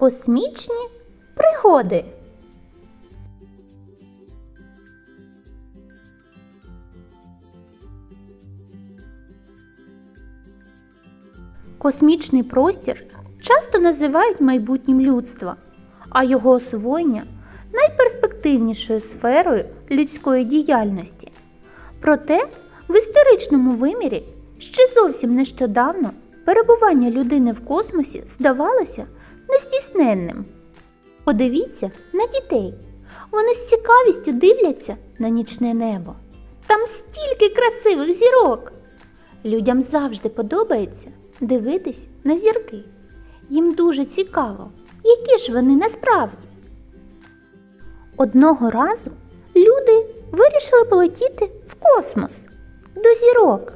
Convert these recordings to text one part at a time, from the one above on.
Космічні пригоди. Космічний простір часто називають майбутнім людства, а його освоєння найперспективнішою сферою людської діяльності. Проте в історичному вимірі ще зовсім нещодавно перебування людини в космосі здавалося нездійсненним. Подивіться на дітей. Вони з цікавістю дивляться на нічне небо. Там стільки красивих зірок. Людям завжди подобається дивитись на зірки. Їм дуже цікаво, які ж вони насправді. Одного разу люди вирішили полетіти в космос до зірок.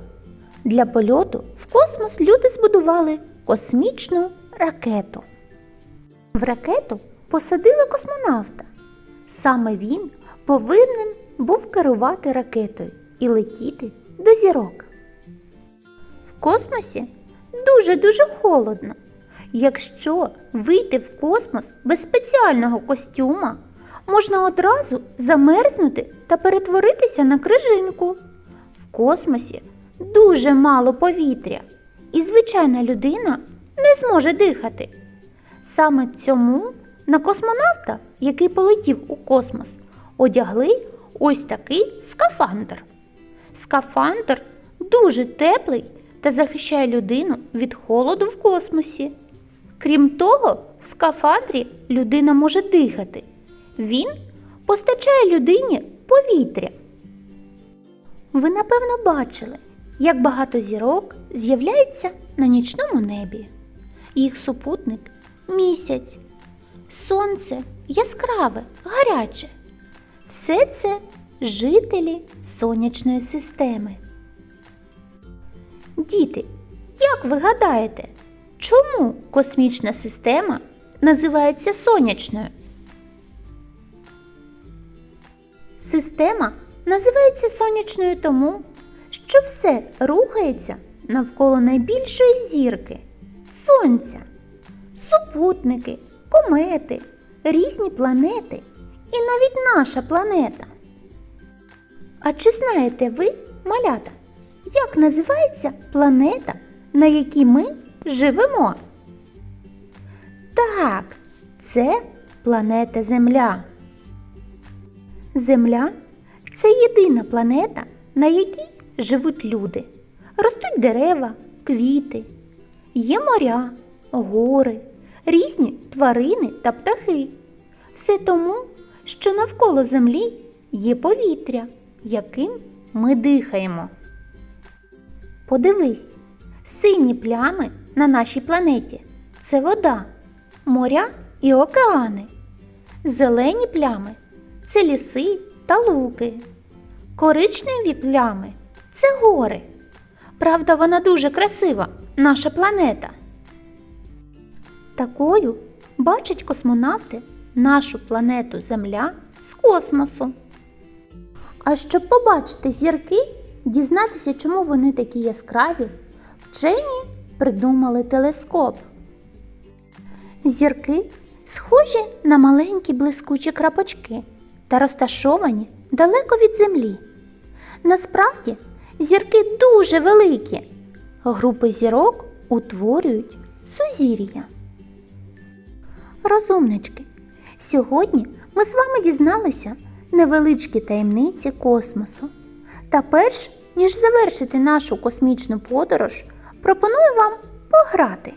Для польоту в космос люди збудували космічну ракету. В ракету посадили космонавта. Саме він повинен був керувати ракетою і летіти до зірок. В космосі дуже-дуже холодно. Якщо вийти в космос без спеціального костюма, можна одразу замерзнути та перетворитися на крижинку. В космосі дуже мало повітря, і звичайна людина не зможе дихати. Саме цьому на космонавта, який полетів у космос, одягли ось такий скафандр. Скафандр дуже теплий та захищає людину від холоду в космосі. Крім того, в скафандрі людина може дихати. Він постачає людині повітря. Ви напевно бачили, як багато зірок з'являється на нічному небі. Їх супутник місяць, сонце яскраве, гаряче. Все це жителі сонячної системи. Діти, як ви гадаєте, чому космічна система називається сонячною? Система називається сонячною тому, що все рухається навколо найбільшої зірки Сонця. Супутники, комети, різні планети і навіть наша планета. А чи знаєте ви, малята, як називається планета, на якій ми живемо? Так, це планета Земля. Земля це єдина планета, на якій живуть люди. Ростуть дерева, квіти, є моря, гори, різні тварини та птахи. Все тому, що навколо землі є повітря, яким ми дихаємо. Подивись, сині плями на нашій планеті це вода, моря і океани. Зелені плями це ліси та луки. Коричневі плями це гори. Правда, вона дуже красива, наша планета. Такою бачать космонавти нашу планету Земля з космосу. А щоб побачити зірки, дізнатися, чому вони такі яскраві, вчені придумали телескоп. Зірки схожі на маленькі блискучі крапочки та розташовані далеко від землі. Насправді зірки дуже великі. Групи зірок утворюють сузір'я. Розумнички, сьогодні ми з вами дізналися невеличкі таємниці космосу. Та перш ніж завершити нашу космічну подорож, пропоную вам пограти.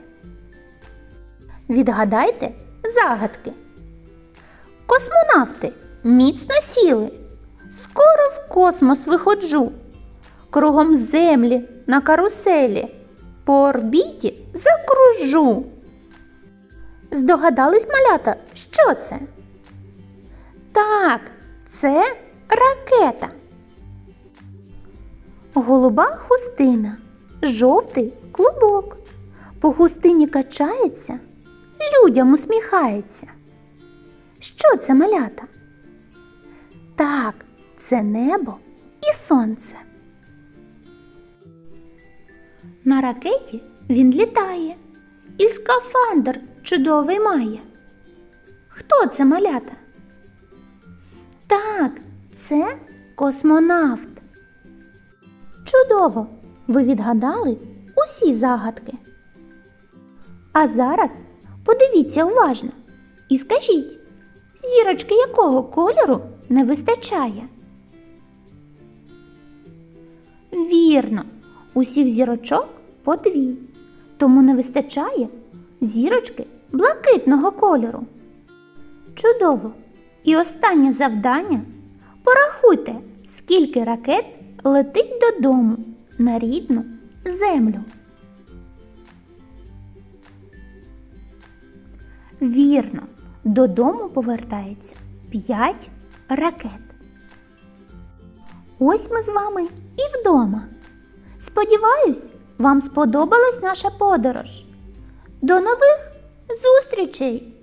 Відгадайте загадки. Космонавти міцно сіли. Скоро в космос виходжу. Кругом землі на каруселі. По орбіті закружу. Здогадались малята, що це? Так, це ракета. Голуба хустина, жовтий клубок. По хустині качається, людям усміхається. Що це малята? Так, це небо і сонце. На ракеті він літає і скафандр чудовий має. Хто це малята? Так, це космонавт. Чудово! Ви відгадали усі загадки. А зараз подивіться уважно і скажіть, зірочки якого кольору не вистачає? Вірно, усіх зірочок по дві, тому не вистачає зірочки блакитного кольору. Чудово! І останнє завдання. Порахуйте, скільки ракет летить додому на рідну землю. Вірно, додому повертається 5 ракет. Ось ми з вами і вдома. Сподіваюсь, вам сподобалась наша подорож. До нових зустрічей!